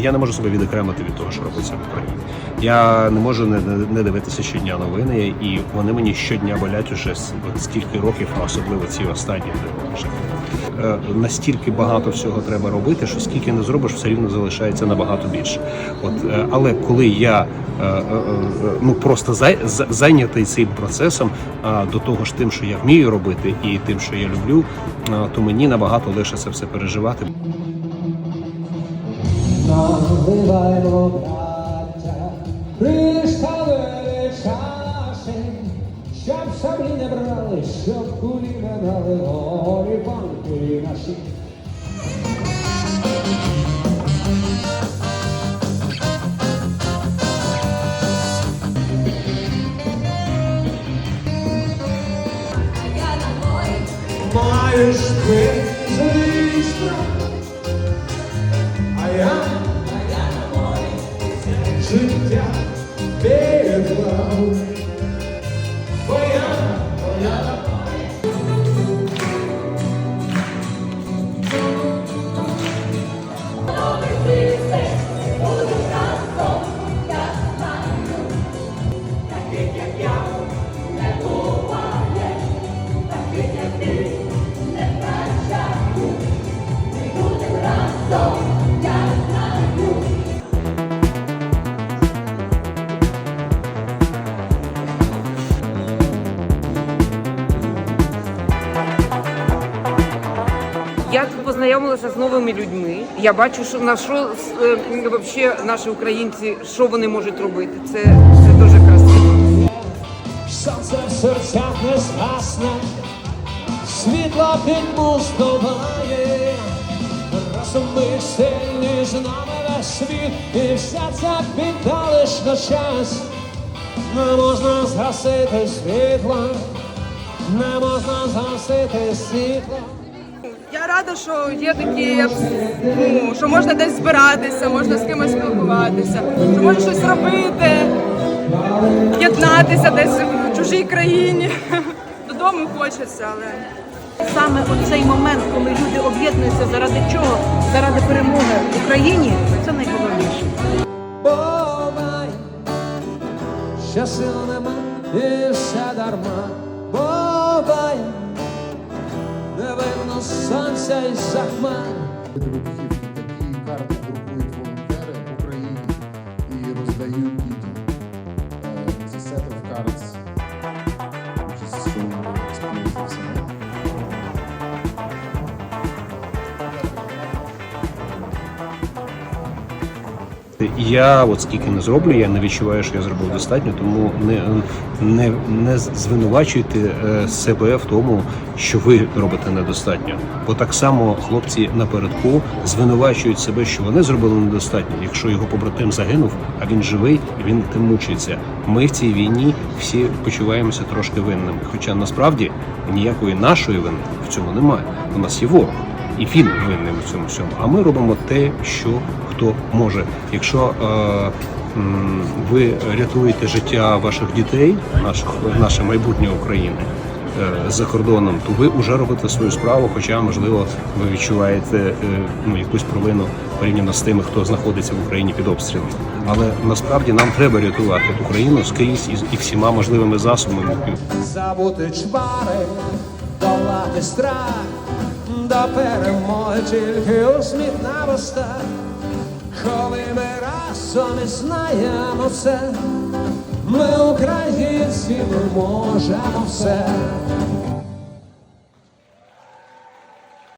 Я не можу себе відокремити від того, що робиться в Україні. Я не можу не, не- дивитися щодня новини, і вони мені щодня болять уже скільки років, а особливо ці останні. Е, Настільки багато всього треба робити, що скільки не зробиш, все рівно залишається набагато більше. От, е, але коли я е, е, ну просто зай- зайнятий цим процесом, а до того ж тим, що я вмію робити, і тим, що я люблю, то мені набагато легше це все переживати. Наливаймо, браття, кришталеві чаші, щоб шаблі не брали, щоб кулі не дали горі банки наші. Маєш ти звісно, а я, життя переклав. Познайомилася з новими людьми. Я бачу, що на що е, вообще наші українці, що вони можуть робити. Це, це дуже красиво. Сонце в серцях не згасне, світло підмустоває, разом ми сильні, з нами весь світ, і вся ця біда лиш на час. Не можна згасити світло, не можна згасити світло. Я рада, що є такі, ну, що можна десь збиратися, можна з кимось спілкуватися, що можна щось робити, єднатися десь в чужій країні. Додому хочеться, але Саме оцей момент, коли люди об'єднуються заради чого? Заради перемоги в Україні, це найголовніше. Бувай, що нема і все дарма. Сонця і Я от скільки не зроблю, я не відчуваю, що я зробив достатньо, тому не, не, не звинувачуйте е, себе в тому, що ви робите недостатньо. Бо так само хлопці напередку звинувачують себе, що вони зробили недостатньо. Якщо його побратим загинув, а він живий, він тим мучиться. Ми в цій війні всі почуваємося трошки винними. Хоча насправді ніякої нашої вини в цьому немає. У нас є ворог. І він винним в цьому всьому. А ми робимо те, що хто може. Якщо е, ви рятуєте життя ваших дітей, наших наше майбутнє України е, за кордоном, то ви вже робите свою справу, хоча можливо ви відчуваєте е, ну якусь провину порівняно з тими, хто знаходиться в Україні під обстрілом. Але насправді нам треба рятувати Україну скрізь і, всіма можливими засобами. Забути чвари, долати страх, до перемоги тільки усміхна вустах. Коли ми разом і знаємо все, ми українці, ми можемо все.